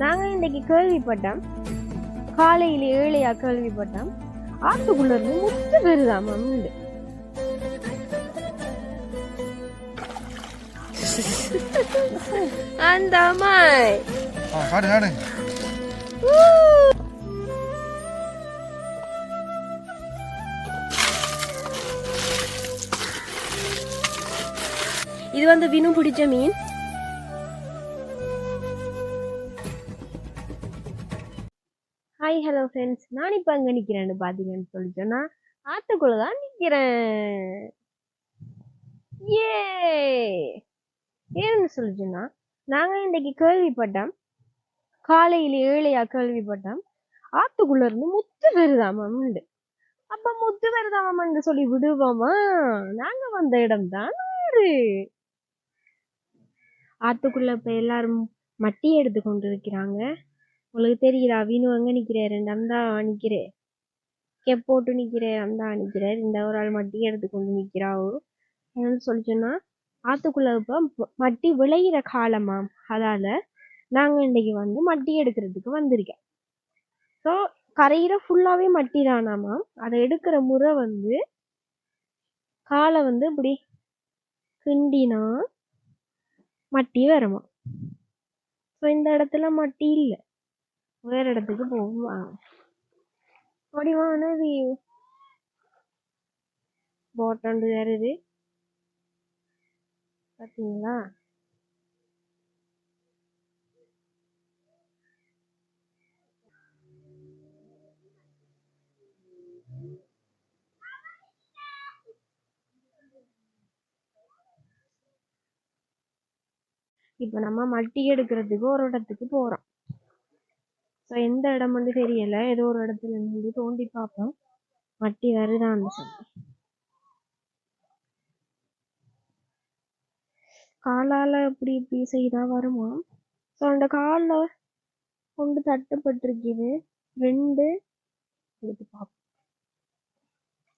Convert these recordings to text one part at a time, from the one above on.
நாங்க இன்னைக்கு கேள்விப்பட்டோம். காலையில ஏழையா கேள்விப்பட்டோம். ஆத்துக்குள்ள இருந்து முத்து பெருதாமா உண்டு அந்த அம்மாய். ஆ காடு காடு. இது வந்து வினு பிடிச்ச மீன். ஹாய் ஹலோ ஃப்ரெண்ட்ஸ் நான் இப்போ அங்கே நிற்கிறேன்னு பார்த்தீங்கன்னு சொல்லி சொன்னா ஆத்துக்குள்ள தான் நிற்கிறேன் ஏ ஏன்னு சொல்லி சொன்னா நாங்கள் இன்னைக்கு கேள்விப்பட்டோம். காலையில் ஏழையா கேள்விப்பட்டோம். ஆத்துக்குள்ள இருந்து முத்து பெருதாமம் உண்டு. அப்ப முத்து பெருதாமம்னு சொல்லி விடுவோமா? நாங்க வந்த இடம் தான் ஆறு. ஆத்துக்குள்ள இப்ப எல்லாரும் மட்டி எடுத்து கொண்டு இருக்கிறாங்க உங்களுக்கு தெரியுதா? வீணு அங்க நிக்கிறாரு. அந்த நிக்கிறே. கெப் போட்டு நிக்கிறே. அந்தா நிக்கிறார். இந்த ஒரு ஆள் மட்டி எடுத்து கொண்டு நிக்கிறாவோ என்னன்னு சொல்லி சொன்னா ஆத்துக்குள்ள இப்ப மட்டி விளையிற காலமாம். அதால நாங்க இன்னைக்கு வந்து மட்டி எடுக்கிறதுக்கு வந்திருக்கேன். ஸோ கரையிற ஃபுல்லாவே மட்டி தானாமாம் அதை எடுக்கிற முறை வந்து காலை வந்து இப்படி கிண்டினா மட்டி வருமா ஸோ இந்த இடத்துல மட்டி இல்லை. வேற இடத்துக்கு போகும்? வாங்க வடிவான வியூ போட்டாண்டு வருது பார்த்தீங்களா இப்போ நம்ம மட்டி எடுக்கிறதுக்கு ஒரு இடத்துக்கு போறோம். ஸோ எந்த இடம் வந்து தெரியல. ஏதோ ஒரு இடத்துல இருந்து தோண்டி பார்ப்போம். மட்டி வருதான்னு சொல்லி காலால இப்படி இப்படி செய்தா வருமா? ஸோ அந்த காலில் கொண்டு தட்டுப்பட்டிருக்குது. ரெண்டு. எடுத்து பார்ப்போம்.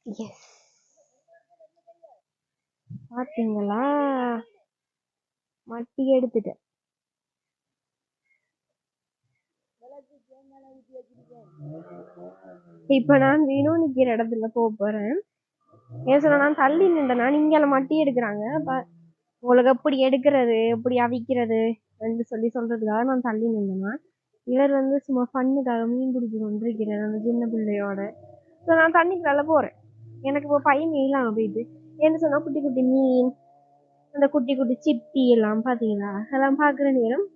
எஸ் பார்த்தீங்களா? மட்டி எடுத்துட்டேன். இப்ப நான் வேணும் இடத்துல போக போறேன். ஏன் சொன்னா நான் தள்ளி நின்றேன்னா நீங்க இங்க மட்டி எடுக்கிறாங்க. அப்ப உங்களுக்கு எப்படி எடுக்கிறது எப்படி அவிக்கிறது என்று சொல்லி சொல்றதுக்காக நான் தள்ளி நின்றேன்னா இவர் வந்து சும்மா ஃபண்ணுக்காக மீன் பிடிச்சி கொண்டிருக்கிறேன் அந்த சின்ன பிள்ளையோட. ஸோ நான் தண்ணிக்குள்ள போறேன். எனக்கு இப்போ பையன் இல்லாம போயிட்டு என்ன சொன்னா குட்டி குட்டி மீன் அந்த குட்டி குட்டி சிப்பி எல்லாம் பாத்தீங்களா? அதெல்லாம் பாக்குற நேரம்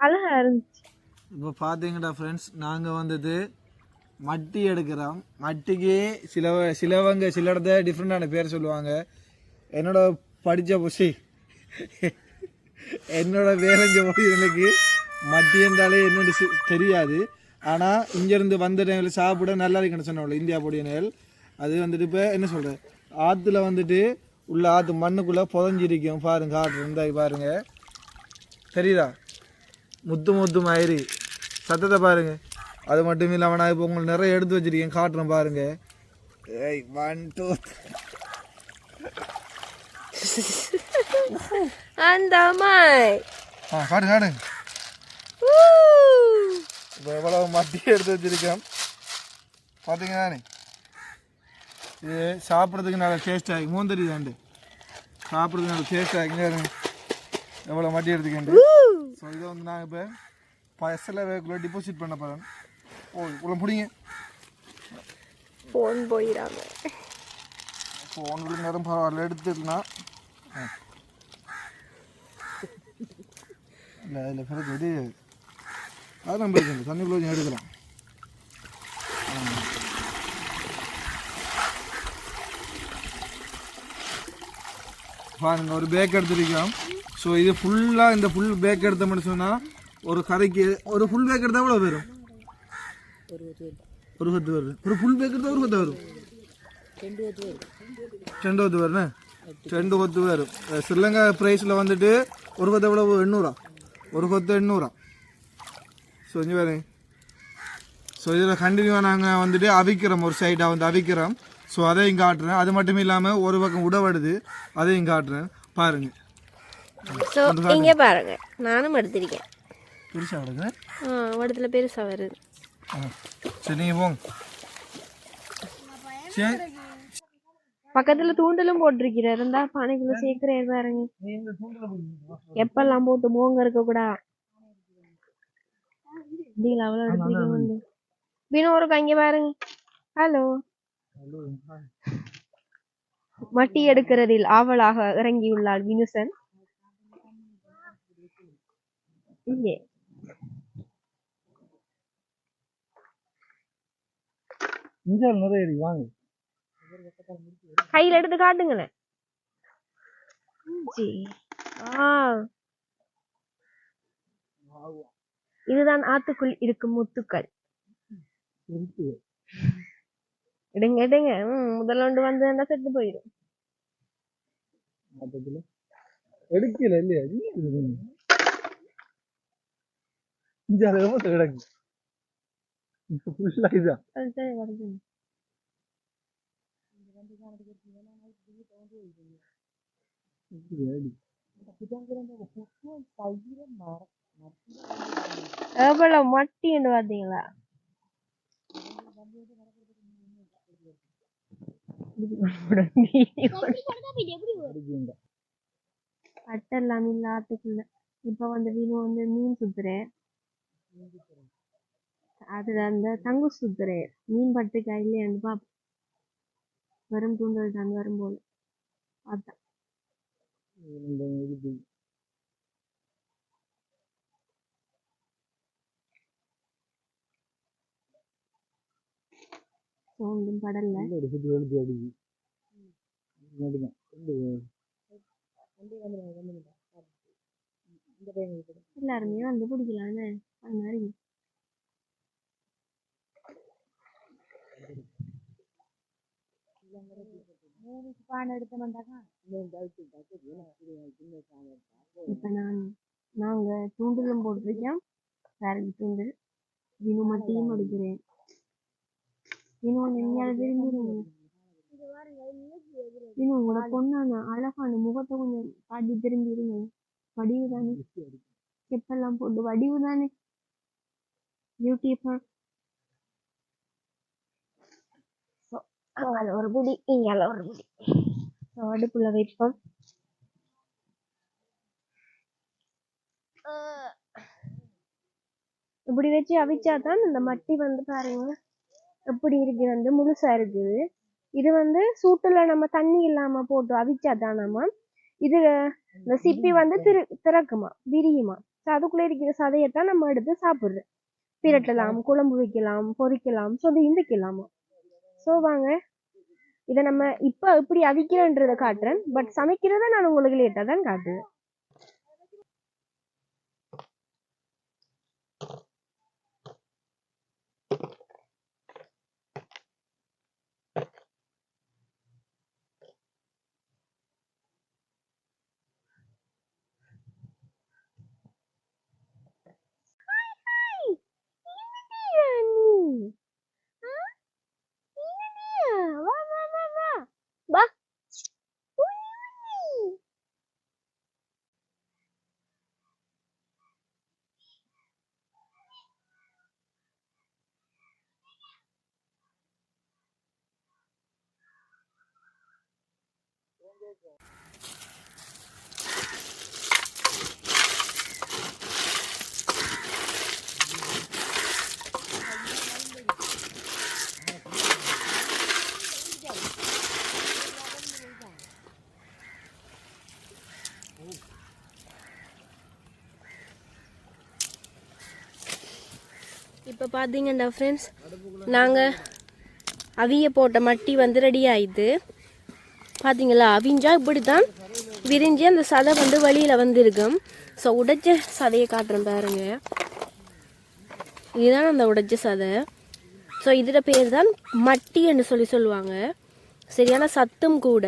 அழகா இருந்துச்சு. இப்போ பார்த்தீங்கடா ஃப்ரெண்ட்ஸ் நாங்கள் வந்தது மட்டி எடுக்கிறோம். மட்டிக்கு சில சிலவங்க சில இடத்த டிஃப்ரெண்டான பேர் சொல்லுவாங்க. என்னோட படித்த புசி என்னோட வேலைஞ்ச போது எனக்கு மட்டி என்றாலே என்னோட தெரியாது. ஆனால் இங்கேருந்து வந்த டைமில் சாப்பிட நல்லா இருக்குன்னு சொன்னோம்ல இந்தியா பொடியனல் அது வந்துட்டு இப்போ என்ன சொல்கிறது ஆற்றுல வந்துட்டு உள்ள ஆற்று மண்ணுக்குள்ளே புதஞ்சிருக்கும். பாருங்க ஆற்று இருந்தா பாருங்கள் தெரியுதா? முத்து முத்து மாதிரி சத்தத்தை பாருங்க. அது மட்டும் இல்லாமல் நான் இப்போ உங்களுக்கு நிறைய எடுத்து வச்சிருக்கேன். காட்டுறேன் பாருங்க. ஏய் ஒன் டூ அந்த அம்மாய் ஆ காடு காடு. இப்போ எவ்வளோ மட்டி எடுத்து வச்சிருக்கேன். பார்த்தீங்கன்னானே இது சாப்பிட்றதுக்கு நல்ல டேஸ்ட்டாக மூந்தரி தாண்டு. சாப்பிட்றதுக்கு நல்ல டேஸ்ட்டாக இங்கே இருங்க எவ்வளோ மட்டி எடுத்துக்கேன் ஸோ இதை வந்து நான் இப்போ பசல வேக்குள்ள டிபாசிட் பண்ண போகிறேன் ஓ இவ்வளோ பிடிங்க போன் போயிடாம. ஃபோன் விட நேரம் பரவாயில்ல. எடுத்துக்கலாம் இல்லை இல்லை பிறகு இது அது நம்ம இருக்கு தண்ணிக்குள்ள கொஞ்சம் எடுக்கலாம். பாருங்க ஒரு பேக் எடுத்துருக்கோம் ஸோ இது ஃபுல்லாக இந்த ஃபுல் பேக் எடுத்த மட்டும் சொன்னால் ஒரு கரைக்கு ஒரு ஃபுல் பேக் எடுத்தால் எவ்வளோ வரும் ஒரு பத்து வருது ஒரு ஃபுல் பேக் எடுத்தால் ஒரு பத்து வரும் ரெண்டு கொத்து வருண்ணே ரெண்டு கொத்து வரும் ஸ்ரீலங்கா ப்ரைஸில் வந்துட்டு ஒரு கொத்து எவ்வளோ எண்ணூறா. ஒரு கொத்து எண்ணூறா. ஸோ இங்கே பாருங்க. ஸோ இதில் கண்டினியூவாக நாங்கள் வந்துட்டு அவிக்கிறோம். ஒரு சைடாக வந்து அவிக்கிறோம். ஸோ அதையும் காட்டுறேன். அது மட்டும் இல்லாமல் ஒரு பக்கம் உடவடுது அதையும் காட்டுறேன். பாருங்க. ஸோ இங்க பாருங்க. நானும் எடுத்திருக்கேன். பெருசாக கிடக்கு ஆ வடத்தில் பெருசாக வருது சரி நீங்கள் போங்க. சரி. பக்கத்தில் தூண்டலும் போட்டிருக்கிறார். இருந்தா பானைக்குள்ள சேர்க்கிறேன் பாருங்க. எப்பெல்லாம் போட்டு மோங்க இருக்கக்கூடா டீல் அவ்வளோ எடுத்துக்க வந்து வினு ஒரு இங்க பாருங்க. ஹலோ. மட்டி எடுக்கிறதில் ஆவலாக இறங்கியுள்ளாள் வினுசன். இங்கே. இங்கே நிறைய வாங்க. கையில எடுத்து காட்டுங்களேன். ஆ. இதுதான் ஆத்துக்குள் இருக்கும் முத்துக்கள். எடுங்க எடுங்க. முதல்ல ஒன்று வந்து செத்து போயிடும் எடுக்கல இல்லையா? கிடக்கு இப்போ ஃபுல்லாக இதான் அதுதான் வருது. எவ்வளவு மட்டின்னு பாத்தீங்களா அட்டெல்லாம் இல்ல ஆத்துக்குள்ள இப்ப வந்து வீணு வந்து மீன் சுத்துறேன். அதுல அந்த தங்கு சுத்துறேன் மீன் பட்டுக்கா இல்லையான்னு பாப்போம் வரும் தூண்டல் தான் வரும் போல. அதான். சோண்டும் படல எல்லாருமே வந்து பிடிக்கலான்னு அது மாதிரி இப்ப நான் நாங்க தூண்டிலும் போட்டிருக்கோம் வேரடி தூண்டில் வினு மட்டியும் அடிக்கிறேன் வினு எங்கேயாவது விரும்பிடுங்க வினு உங்களோட பொண்ணான அழகான முகத்தை கொஞ்சம் காட்டி திரும்பிடுங்க வடிவு தானே. செப்பெல்லாம் போட்டு வடிவு தானே. பியூட்டிஃபுல் அங்கால ஒரு புடி இங்கால ஒரு புடி அடுப்புல வைப்போம். இப்படி வச்சு அவிச்சாதான் இந்த மட்டி வந்து பாருங்க எப்படி இருக்கு வந்து முழுசா இருக்குது. இது வந்து சூட்டுல நம்ம தண்ணி இல்லாம போட்டு அவிச்சாதான் நம்ம இது இந்த சிப்பி வந்து திரு திறக்குமா விரியுமா. அதுக்குள்ள இருக்கிற சதையத்தான் நம்ம எடுத்து சாப்பிடுறோம். பிரட்டலாம் குழம்பு வைக்கலாம் பொரிக்கலாம் சொதையும் வைக்கலாமா ஸோ வாங்க. இதை நம்ம இப்போ இப்படி அவிக்கிறோன்றதை காட்டுறேன். பட் சமைக்கிறத நான் உங்களுக்கு லேட்டாக தான் காட்டுவேன். வா இப்போ பார்த்தீங்கண்டா ஃப்ரெண்ட்ஸ் நாங்கள் அவிய போட்ட மட்டி வந்து ரெடி ஆயிடுது பார்த்தீங்களா அவிஞ்சா இப்படி தான் விரிஞ்சு அந்த சதை வந்து வெளியில் வந்திருக்கும் ஸோ உடைச்ச சதையை காட்டுறேன் பாருங்க. இதுதான் அந்த உடைச்ச சதை. ஸோ இதோட பேர் தான் மட்டி என்று சொல்லி சொல்லுவாங்க. சரியான சத்தும் கூட.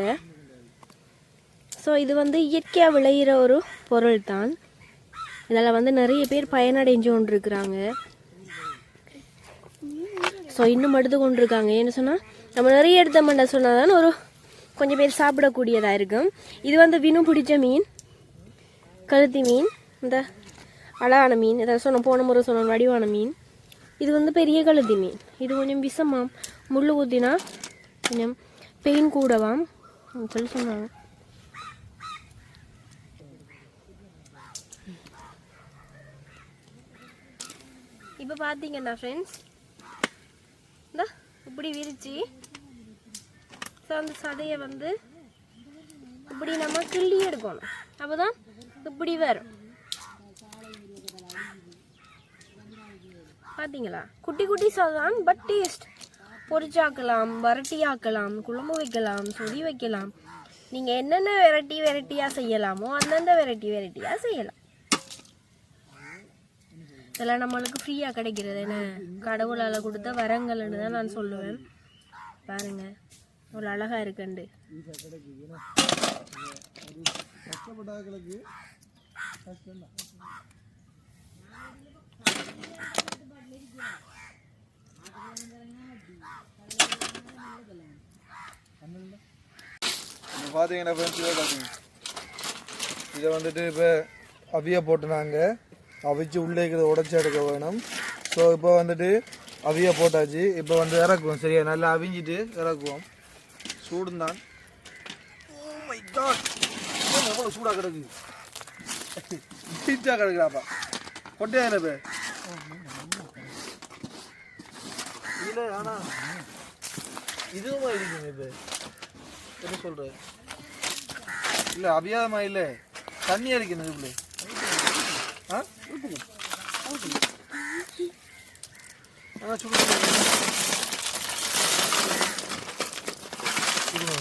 ஸோ இது வந்து இயற்கையாக விளையிற ஒரு பொருள் தான் இதில் வந்து நிறைய பேர் பயனடைஞ்சு கொண்டிருக்கிறாங்க. ஸோ இன்னும் எடுத்து கொண்டிருக்காங்க. என்ன சொன்னால் நம்ம நிறைய எடுத்த எடுத்தோம்னா சொன்னால் தான் ஒரு கொஞ்சம் பேர் சாப்பிடக்கூடியதாக இருக்கும் இது வந்து வினு பிடிச்ச மீன். கழுத்தி மீன். இந்த அழகான மீன். இதை சொன்ன போன முறை சொன்ன வடிவான மீன். இது வந்து பெரிய கழுதி மீன். இது கொஞ்சம் விஷமாம். முள் ஊற்றினா கொஞ்சம் பெயின் கூடவாம். சொல்லி சொன்னாங்க. இப்போ பார்த்தீங்கன்னா ஃப்ரெண்ட்ஸ் இந்த இப்படி விரிச்சு ஸோ அந்த சதையை வந்து இப்படி நம்ம கிள்ளி எடுக்கணும். அப்போதான் இப்படி வரும். பார்த்தீங்களா குட்டி குட்டி சதான் பட் டேஸ்ட் பொரிச்சாக்கலாம் வரட்டி ஆக்கலாம் குழம்பு வைக்கலாம் சொடி வைக்கலாம். நீங்கள் என்னென்ன வெரைட்டி வெரைட்டியாக செய்யலாமோ அந்தந்த வெரைட்டி வெரைட்டியாக செய்யலாம். இதெல்லாம் நம்மளுக்கு ஃப்ரீயாக கிடைக்கிறது. என்ன? கடவுளால் கொடுத்த வரங்கள்னு தான் நான் சொல்லுவேன். பாருங்கள் ஒரு அழகாக இருக்குண்டு. இப்போ பார்த்தீங்கன்னா இதை பார்த்தீங்க இதை வந்துட்டு இப்போ அவிய போட்டுனாங்க. அவிச்சு உள்ளே இருக்கிறத உடச்சி எடுக்க வேணும். ஸோ இப்போ வந்துட்டு அவிய போட்டாச்சு. இப்போ வந்து இறக்குவோம். சரியா? நல்லா அவிஞ்சிட்டு இறக்குவோம். சூடும் தான் ஓ oh மை காட் எவ்வளோ சூடாக கிடக்கு? ஹீட்டாக கிடக்குறாப்பா. கொட்டையா இல்லை இல்லை ஆனால் இதுவுமா இருக்குங்க இப்போ? என்ன சொல்கிற இல்லை அபியாதமா இல்லை. தண்ணி அடிக்கணும் இதுக்குள்ள ஆ? ஆ சுடு சுடுமா சுடுமா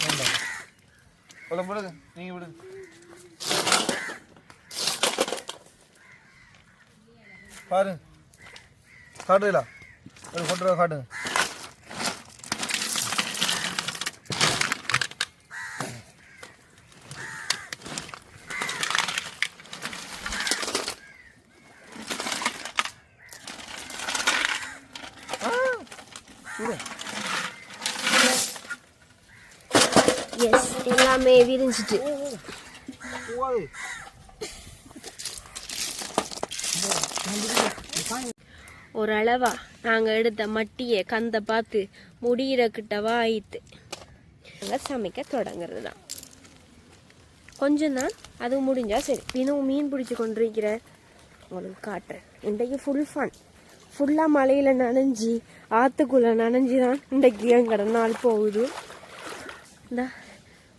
வேண்டாம் விட விடுங்க நீங்கள் விடுங்க பாருங்க காட்டுறீங்களா? ஒரு ஃபோட்டோ காட்டுங்க ஆ, சுடு. எஸ் எல்லாமே விரிஞ்சிட்டு போகாது. ஒரு அளவா நாங்கள் எடுத்த மட்டியை கந்தை பார்த்து முடிகிற கிட்டவா ஆயிட்டு நாங்கள் சமைக்க தொடங்குறது தான் கொஞ்சம் தான் அது முடிஞ்சால் சரி. இன்னும் மீன் பிடிச்சி கொண்டிருக்கிற. உங்களுக்கு காட்டுறேன். இன்றைக்கு ஃபுல் ஃபன் ஃபுல்லாக மலையில் நனைஞ்சி ஆற்றுக்குள்ளே நனைஞ்சி தான் இன்றைக்கு எங்கட நாள் போகுது. இந்த.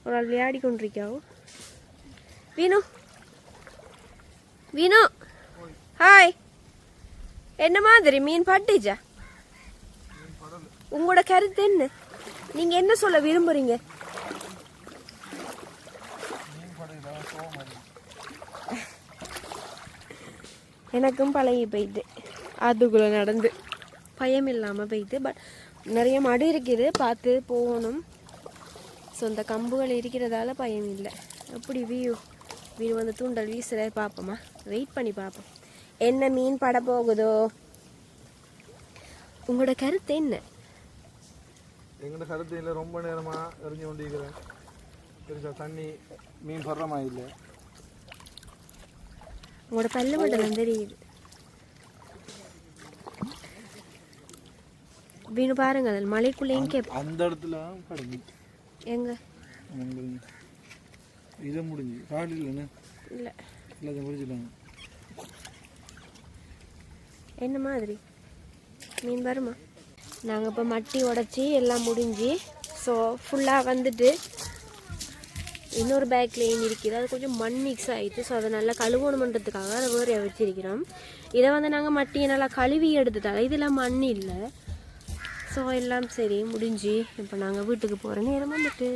ஒரு ஆள் விளையாடி கொண்டிருக்காவோ வீணு. வீணு. ஹாய் என்ன மாதிரி? மீன் பட்டுச்சா? உங்களோட கருத்து என்ன? நீங்க என்ன சொல்ல விரும்புறீங்க? எனக்கும் பழகி போயிட்டு. ஆத்துக்குள்ள நடந்து. பயம் இல்லாமல் போயிட்டு பட் நிறைய மடு இருக்குது. பார்த்து போகணும். ஸோ இந்த கம்புகள் இருக்கிறதால பயம் இல்லை. எப்படி வியூ. வியூ வந்து தூண்டல் வீசுற பார்ப்போமா? வெயிட் பண்ணி பார்ப்போம். என்ன மீன் பட போகுதோ? உங்களோட கருத்து என்ன? எங்கட கருத்து இல்லை. ரொம்ப நேரமா எரிஞ்சு கொண்டிருக்கிறேன். பெருசா தண்ணி மீன் படுறமா இல்லை. உங்களோட பல்லு மட்டும் தெரியுது. வீணு பாருங்க அதில் மலைக்குள்ளேயும் கேப் அந்த இடத்துல கடந்து எங்க? இதை முடிஞ்சு. காடு இல்லைன்னு இல்லை. எல்லாத்தையும் முடிச்சுட்டாங்க. என்ன மாதிரி? மீன் வருமா? நாங்கள் இப்போ மட்டி உடச்சி எல்லாம் முடிஞ்சு ஸோ ஃபுல்லாக வந்துட்டு இன்னொரு பேக்கில் ஏன் இருக்குது அது கொஞ்சம் மண் மிக்ஸ் ஆகிட்டு ஸோ அதை நல்லா கழுவணுமன்றதுக்காக அதை வேறு வச்சிருக்கிறோம். இதை வந்து நாங்கள் மட்டியை நல்லா கழுவி எடுத்துட்டால இதில் மண் இல்லை. ஸோ எல்லாம் சரி முடிஞ்சு. இப்போ நாங்கள் வீட்டுக்கு போகிற நேரம் வந்துட்டு.